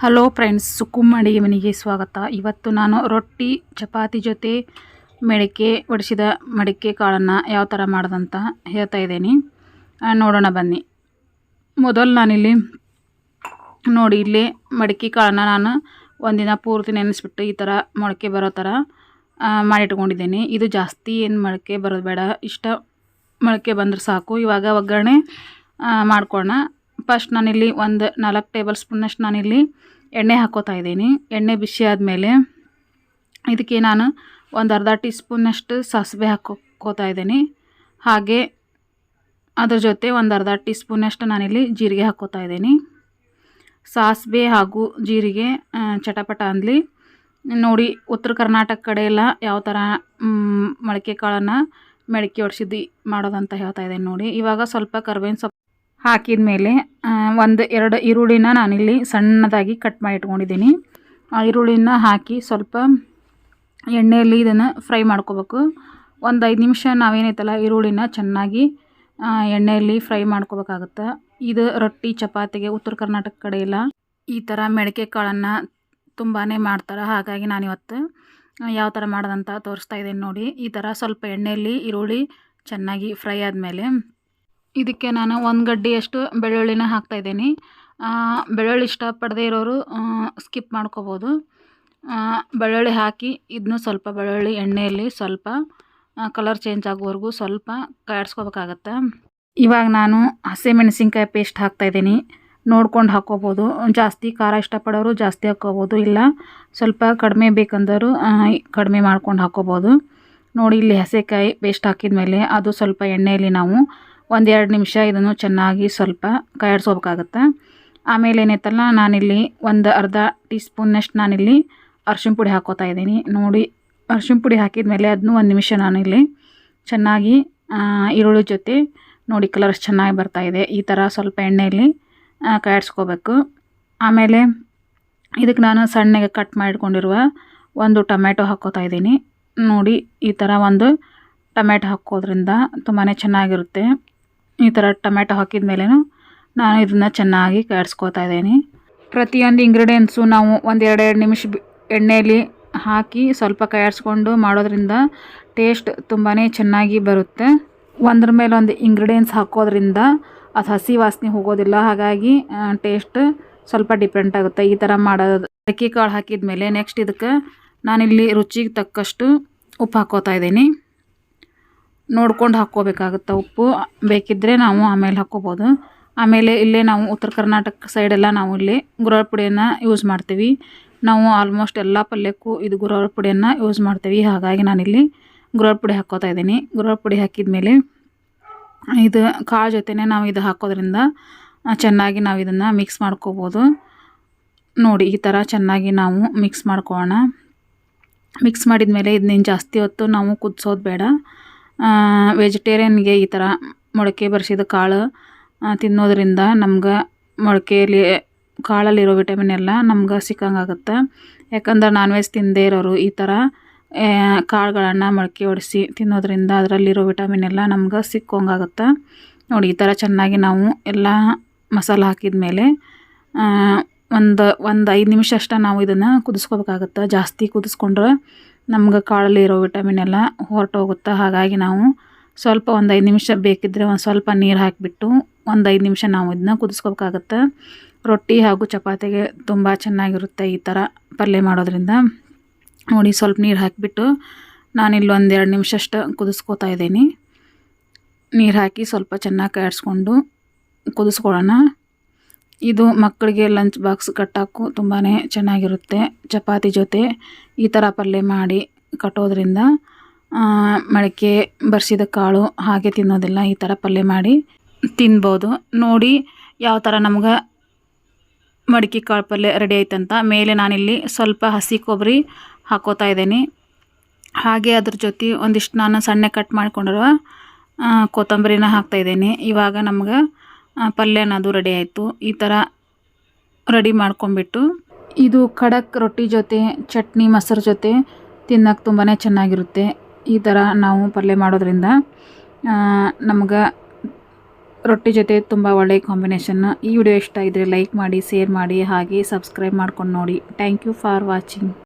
Hello friends, ಸುಕುಮ್ ಅಡಿಗೆ ಮನೆಗೆ ಸ್ವಾಗತ. ಇವತ್ತು ನಾನು ರೊಟ್ಟಿ, ಚಪಾತಿ ಜೊತೆ ಮಡಿಕೆ, ಒಡಿಸಿದ ಮಡಿಕೆ ಕಾಳನ್ನು ಯಾವ ಥರ ಮಾಡೋದಂತ ಹೇಳ್ತಾ ಇದ್ದೀನಿ. ನೋಡೋಣ, ಬನ್ನಿ. ಮೊದಲು ನಾನಿಲ್ಲಿ ನೋಡಿ, ಇಲ್ಲಿ ಮಡಿಕೆ ಕಾಳನ್ನು ನಾನು ಒಂದಿನ ಪೂರ್ತಿ ನೆನೆಸ್ಬಿಟ್ಟು ಈ ಥರ ಮೊಳಕೆ ಬರೋ ಥರ ಮಾಡಿಟ್ಕೊಂಡಿದ್ದೀನಿ. ಇದು ಜಾಸ್ತಿ ಏನು ಮೊಳಕೆ ಬರೋದು ಬೇಡ, ಇಷ್ಟ ಮೊಳಕೆ ಬಂದ್ರೆ ಸಾಕು. ಇವಾಗ ಒಗ್ಗರಣೆ ಮಾಡ್ಕೊಳ್ಳೋಣ ಫಸ್ಟ್ ನಾನಿಲ್ಲಿ ಒಂದು ನಾಲ್ಕು ಟೇಬಲ್ ಸ್ಪೂನಷ್ಟು ನಾನಿಲ್ಲಿ ಎಣ್ಣೆ ಹಾಕೋತಾ ಇದ್ದೀನಿ. ಎಣ್ಣೆ ಬಿಸಿ ಆದಮೇಲೆ ಇದಕ್ಕೆ ನಾನು ಒಂದು ಅರ್ಧ ಟೀ ಸ್ಪೂನಷ್ಟು ಸಾಸಿವೆ ಹಾಕೋತಾ ಇದ್ದೀನಿ. ಹಾಗೆ ಅದ್ರ ಜೊತೆ ಒಂದು ಅರ್ಧ ಟೀ ಸ್ಪೂನಷ್ಟು ನಾನಿಲ್ಲಿ ಜೀರಿಗೆ ಹಾಕೋತಾ ಇದ್ದೀನಿ. ಸಾಸಿವೆ ಹಾಗೂ ಜೀರಿಗೆ ಚಟಪಟ ಅಂದಲಿ. ನೋಡಿ, ಉತ್ತರ ಕರ್ನಾಟಕ ಕಡೆ ಎಲ್ಲ ಯಾವ ಥರ ಮೊಳಕೆ ಕಾಳನ್ನು ಮೆಡಿಕೆ ಹೊಡ್ಸಿದ್ದು ಮಾಡೋದಂತ ಹೇಳ್ತಾ ಇದ್ದೀನಿ ನೋಡಿ. ಇವಾಗ ಸ್ವಲ್ಪ ಕರ್ಬೇವಿನ ಸೊಪ್ಪು ಹಾಕಿದ ಮೇಲೆ ಒಂದು ಎರಡು ಈರುಳ್ಳಿನ ನಾನಿಲ್ಲಿ ಸಣ್ಣದಾಗಿ ಕಟ್ ಮಾಡಿ ಇಟ್ಕೊಂಡಿದ್ದೀನಿ ಆ ಈರುಳ್ಳಿನ ಹಾಕಿ ಸ್ವಲ್ಪ ಎಣ್ಣೆಯಲ್ಲಿ ಇದನ್ನು ಫ್ರೈ ಮಾಡ್ಕೋಬೇಕು. ಒಂದು ಐದು ನಿಮಿಷ ನಾವೇನೈತಲ್ಲ ಈರುಳ್ಳಿನ ಚೆನ್ನಾಗಿ ಎಣ್ಣೆಯಲ್ಲಿ ಫ್ರೈ ಮಾಡ್ಕೋಬೇಕಾಗುತ್ತೆ. ಇದು ರೊಟ್ಟಿ, ಚಪಾತಿಗೆ, ಉತ್ತರ ಕರ್ನಾಟಕ ಕಡೆ ಇಲ್ಲ. ಈ ಥರ ಮೆಣಕೆ ಕಾಳನ್ನು ತುಂಬಾ ಮಾಡ್ತಾರೆ. ಹಾಗಾಗಿ ನಾನಿವತ್ತು ಯಾವ ಥರ ಮಾಡೋದಂತ ತೋರಿಸ್ತಾ ಇದ್ದೀನಿ ನೋಡಿ. ಈ ಥರ ಸ್ವಲ್ಪ ಎಣ್ಣೆಯಲ್ಲಿ ಈರುಳ್ಳಿ ಚೆನ್ನಾಗಿ ಫ್ರೈ ಆದಮೇಲೆ ಇದಕ್ಕೆ ನಾನು ಒಂದು ಗಡ್ಡೆಯಷ್ಟು ಬೆಳ್ಳುಳ್ಳಿನ ಹಾಕ್ತಾಯಿದ್ದೀನಿ ಬೆಳ್ಳುಳ್ಳಿ ಇಷ್ಟಪಡದೇ ಇರೋರು ಸ್ಕಿಪ್ ಮಾಡ್ಕೋಬೋದು. ಬೆಳ್ಳುಳ್ಳಿ ಹಾಕಿ ಇದನ್ನು ಸ್ವಲ್ಪ ಬೆಳ್ಳುಳ್ಳಿ ಎಣ್ಣೆಯಲ್ಲಿ ಸ್ವಲ್ಪ ಕಲರ್ ಚೇಂಜ್ ಆಗೋವರೆಗೂ ಸ್ವಲ್ಪ ಕಾಯಿಸ್ಕೋಬೇಕಾಗತ್ತೆ? ಇವಾಗ ನಾನು ಹಸಿಮೆಣಸಿನ್ಕಾಯಿ ಪೇಸ್ಟ್ ಹಾಕ್ತಾಯಿದ್ದೀನಿ ನೋಡ್ಕೊಂಡು ಹಾಕ್ಕೋಬೋದು. ಜಾಸ್ತಿ ಖಾರ ಇಷ್ಟಪಡೋರು ಜಾಸ್ತಿ ಹಾಕ್ಕೋಬೋದು. ಇಲ್ಲ, ಸ್ವಲ್ಪ ಕಡಿಮೆ ಬೇಕಂದರೂ ಕಡಿಮೆ ಮಾಡ್ಕೊಂಡು ಹಾಕ್ಕೋಬೋದು. ನೋಡಿ, ಇಲ್ಲಿ ಹಸೆಕಾಯಿ ಪೇಸ್ಟ್ ಹಾಕಿದ ಮೇಲೆ ಅದು ಸ್ವಲ್ಪ ಎಣ್ಣೆಯಲ್ಲಿ ನಾವು ಒಂದೆರಡು ನಿಮಿಷ ಇದನ್ನು ಚೆನ್ನಾಗಿ ಸ್ವಲ್ಪ ಕಾಯಿಡ್ಸ್ಕೋಬೇಕಾಗತ್ತೆ ಆಮೇಲೆ ಏನೈತಲ್ಲ ನಾನಿಲ್ಲಿ ಒಂದು ಅರ್ಧ ಟೀ ಸ್ಪೂನ್ನಷ್ಟು ನಾನಿಲ್ಲಿ ಅರ್ಶಿನ ಪುಡಿ ಹಾಕೋತಾ ಇದ್ದೀನಿ. ನೋಡಿ, ಅರ್ಶಿಣ ಪುಡಿ ಹಾಕಿದ ಮೇಲೆ ಅದನ್ನು ಒಂದು ನಿಮಿಷ ನಾನಿಲ್ಲಿ ಚೆನ್ನಾಗಿ ಈರುಳ್ಳಿ ಜೊತೆ ನೋಡಿ ಕಲರ್ ಚೆನ್ನಾಗಿ ಬರ್ತಾ ಇದೆ. ಈ ಥರ ಸ್ವಲ್ಪ ಎಣ್ಣೆಯಲ್ಲಿ ಕಾಯಿಡ್ಸ್ಕೋಬೇಕು ಆಮೇಲೆ ಇದಕ್ಕೆ ನಾನು ಸಣ್ಣಗೆ ಕಟ್ ಮಾಡಿಕೊಂಡಿರುವ ಒಂದು ಟೊಮೆಟೊ ಹಾಕೋತಾ ಇದ್ದೀನಿ. ನೋಡಿ, ಈ ಥರ ಒಂದು ಟೊಮೆಟೊ ಹಾಕೋದ್ರಿಂದ ತುಂಬಾ ಚೆನ್ನಾಗಿರುತ್ತೆ. ಈ ಥರ ಟೊಮೆಟೊ ಹಾಕಿದ ಮೇಲೇನು ನಾನು ಇದನ್ನು ಚೆನ್ನಾಗಿ ಕಾಯಿಡ್ಸ್ಕೊತಾ ಇದ್ದೀನಿ. ಪ್ರತಿಯೊಂದು ಇಂಗ್ರೀಡಿಯೆಂಟ್ಸು ನಾವು ಒಂದು ಎರಡೆರಡು ನಿಮಿಷ ಎಣ್ಣೆಯಲ್ಲಿ ಹಾಕಿ ಸ್ವಲ್ಪ ಕಾಯಿಡ್ಸ್ಕೊಂಡು ಮಾಡೋದ್ರಿಂದ ಟೇಸ್ಟ್ ತುಂಬಾ ಚೆನ್ನಾಗಿ ಬರುತ್ತೆ. ಒಂದ್ರ ಮೇಲೆ ಒಂದು ಇಂಗ್ರೀಡಿಯೆಂಟ್ಸ್ ಹಾಕೋದ್ರಿಂದ ಅದು ಹಸಿ ವಾಸನೆ ಹೋಗೋದಿಲ್ಲ, ಹಾಗಾಗಿ ಟೇಸ್ಟ್ ಸ್ವಲ್ಪ ಡಿಫ್ರೆಂಟ್ ಆಗುತ್ತೆ. ಈ ಥರ ಮಾಡೋದು ಅಕ್ಕಿ ಕಾಳು ಹಾಕಿದ ಮೇಲೆ ನೆಕ್ಸ್ಟ್ ಇದಕ್ಕೆ ನಾನಿಲ್ಲಿ ರುಚಿಗೆ ತಕ್ಕಷ್ಟು ಉಪ್ಪು ಹಾಕೋತಾ ಇದ್ದೀನಿ. ನೋಡ್ಕೊಂಡು ಹಾಕ್ಕೋಬೇಕಾಗುತ್ತೆ ಉಪ್ಪು. ಬೇಕಿದ್ದರೆ ನಾವು ಆಮೇಲೆ ಹಾಕ್ಕೋಬೋದು. ಆಮೇಲೆ ಇಲ್ಲೇ ನಾವು ಉತ್ತರ ಕರ್ನಾಟಕ ಸೈಡೆಲ್ಲ ನಾವು ಇಲ್ಲಿ ಗುರಳ ಪುಡಿಯನ್ನು ಯೂಸ್ ಮಾಡ್ತೀವಿ. ನಾವು ಆಲ್ಮೋಸ್ಟ್ ಎಲ್ಲ ಪಲ್ಯಕ್ಕೂ ಇದು ಗುರಳ ಪುಡಿಯನ್ನು ಯೂಸ್ ಮಾಡ್ತೀವಿ. ಹಾಗಾಗಿ ನಾನಿಲ್ಲಿ ಗುರಳ ಪುಡಿ ಹಾಕ್ಕೋತಾ ಇದ್ದೀನಿ. ಗುರಳ ಪುಡಿ ಹಾಕಿದ ಮೇಲೆ ಇದು ಕಾಳು ಜೊತೆನೇ ನಾವು ಇದು ಹಾಕೋದ್ರಿಂದ ಚೆನ್ನಾಗಿ ನಾವು ಇದನ್ನು ಮಿಕ್ಸ್ ಮಾಡ್ಕೋಬೋದು. ನೋಡಿ, ಈ ಥರ ಚೆನ್ನಾಗಿ ನಾವು ಮಿಕ್ಸ್ ಮಾಡ್ಕೊಳ್ಳೋಣ ಮಿಕ್ಸ್ ಮಾಡಿದ ಮೇಲೆ ಇದನ್ನೇನು ಜಾಸ್ತಿ ಹೊತ್ತು ನಾವು ಕುದಿಸೋದು ಬೇಡ. ವೆಜಿಟೇರಿಯನ್ಗೆ ಈ ಥರ ಮೊಳಕೆ ಬರಿಸಿದ ಕಾಳು ತಿನ್ನೋದರಿಂದ ನಮ್ಗೆ ಮೊಳಕೆಯಲ್ಲಿ ಕಾಳಲ್ಲಿರೋ ವಿಟಮಿನ್ ಎಲ್ಲ ನಮ್ಗೆ ಸಿಕ್ಕಂಗಾಗುತ್ತೆ. ಯಾಕಂದ್ರೆ ನಾನ್ ವೆಜ್ ತಿನ್ನದೇ ಇರೋರು ಈ ಥರ ಕಾಳುಗಳನ್ನು ಮೊಳಕೆ ಹೊಡಿಸಿ ತಿನ್ನೋದ್ರಿಂದ ಅದರಲ್ಲಿರೋ ವಿಟಮಿನ್ ಎಲ್ಲ ನಮ್ಗೆ ಸಿಕ್ಕಂಗಾಗುತ್ತೆ. ನೋಡಿ, ಈ ಥರ ಚೆನ್ನಾಗಿ ನಾವು ಎಲ್ಲ ಮಸಾಲ ಹಾಕಿದ ಮೇಲೆ ಒಂದು ಒಂದು ಐದು ನಿಮಿಷ ಅಷ್ಟೇ ನಾವು ಇದನ್ನು ಕುದಿಸ್ಕೋಬೇಕಾಗತ್ತೆ. ಜಾಸ್ತಿ ಕುದಿಸ್ಕೊಂಡ್ರೆ ನಮ್ಗೆ ಕಾಳಲ್ಲಿ ಇರೋ ವಿಟಮಿನ್ ಎಲ್ಲ ಹೊರಟೋಗುತ್ತೆ, ಹಾಗಾಗಿ ನಾವು ಸ್ವಲ್ಪ ಒಂದು ಐದು ನಿಮಿಷ ಬೇಕಿದ್ದರೆ ಒಂದು ಸ್ವಲ್ಪ ನೀರು ಹಾಕಿಬಿಟ್ಟು ಒಂದು ಐದು ನಿಮಿಷ ನಾವು ಇದನ್ನ ಕುದಿಸ್ಕೋಬೇಕಾಗತ್ತೆ. ರೊಟ್ಟಿ ಹಾಗೂ ಚಪಾತಿಗೆ ತುಂಬ ಚೆನ್ನಾಗಿರುತ್ತೆ ಈ ಥರ ಪಲ್ಯ ಮಾಡೋದ್ರಿಂದ. ನೋಡಿ, ಸ್ವಲ್ಪ ನೀರು ಹಾಕಿಬಿಟ್ಟು ನಾನಿಲ್ಲಿ ಒಂದು ಎರಡು ನಿಮಿಷ ಅಷ್ಟು ಕುದಿಸ್ಕೋತಾ ಇದ್ದೀನಿ. ನೀರು ಹಾಕಿ ಸ್ವಲ್ಪ ಚೆನ್ನಾಗಿ ಕಾಯಿಸ್ಕೊಂಡು ಕುದಿಸ್ಕೊಳ್ಳೋಣ. ಇದು ಮಕ್ಕಳಿಗೆ ಲಂಚ್ ಬಾಕ್ಸ್ ಕಟ್ಟೋಕ್ಕೂ ತುಂಬಾ ಚೆನ್ನಾಗಿರುತ್ತೆ. ಚಪಾತಿ ಜೊತೆ ಈ ಥರ ಪಲ್ಯ ಮಾಡಿ ಕಟ್ಟೋದ್ರಿಂದ ಮೊಳಕೆ ಬರ್ಸಿದ ಕಾಳು ಹಾಗೆ ತಿನ್ನೋದಿಲ್ಲ ಈ ಥರ ಪಲ್ಯ ಮಾಡಿ ತಿನ್ಬೋದು. ನೋಡಿ ಯಾವ ಥರ ನಮ್ಗೆ ಮಡಿಕೆ ಕಾಳು ಪಲ್ಯ ರೆಡಿ ಆಯ್ತಂತ. ಮೇಲೆ ನಾನಿಲ್ಲಿ ಸ್ವಲ್ಪ ಹಸಿ ಕೊಬ್ಬರಿ ಹಾಕೋತಾ ಇದ್ದೀನಿ. ಹಾಗೆ ಅದ್ರ ಜೊತೆ ಒಂದಿಷ್ಟು ನಾನು ಸಣ್ಣ ಕಟ್ ಮಾಡ್ಕೊಂಡಿರುವ ಕೊತ್ತಂಬರಿನ ಹಾಕ್ತಾಯಿದ್ದೀನಿ ಇವಾಗ ನಮ್ಗೆ ಆ, ಪಲ್ಯ ಅನ್ನೋದು ರೆಡಿ ಆಯಿತು. ಈ ಥರ ರೆಡಿ ಮಾಡ್ಕೊಂಬಿಟ್ಟು ಇದು ಖಡಕ್ ರೊಟ್ಟಿ ಜೊತೆ ಚಟ್ನಿ ಮೊಸರು ಜೊತೆ ತಿನ್ನಕ್ಕೆ ತುಂಬಾ ಚೆನ್ನಾಗಿರುತ್ತೆ. ಈ ಥರ ನಾವು ಪಲ್ಯ ಮಾಡೋದ್ರಿಂದ ನಮ್ಗೆ ರೊಟ್ಟಿ ಜೊತೆ ತುಂಬ ಒಳ್ಳೆಯ ಕಾಂಬಿನೇಷನ್ ಈ ವಿಡಿಯೋ ಇಷ್ಟ ಇದ್ದರೆ ಲೈಕ್ ಮಾಡಿ ಶೇರ್ ಮಾಡಿ ಹಾಗೆ ಸಬ್ಸ್ಕ್ರೈಬ್ ಮಾಡ್ಕೊಂಡು ನೋಡಿ. Thank you for watching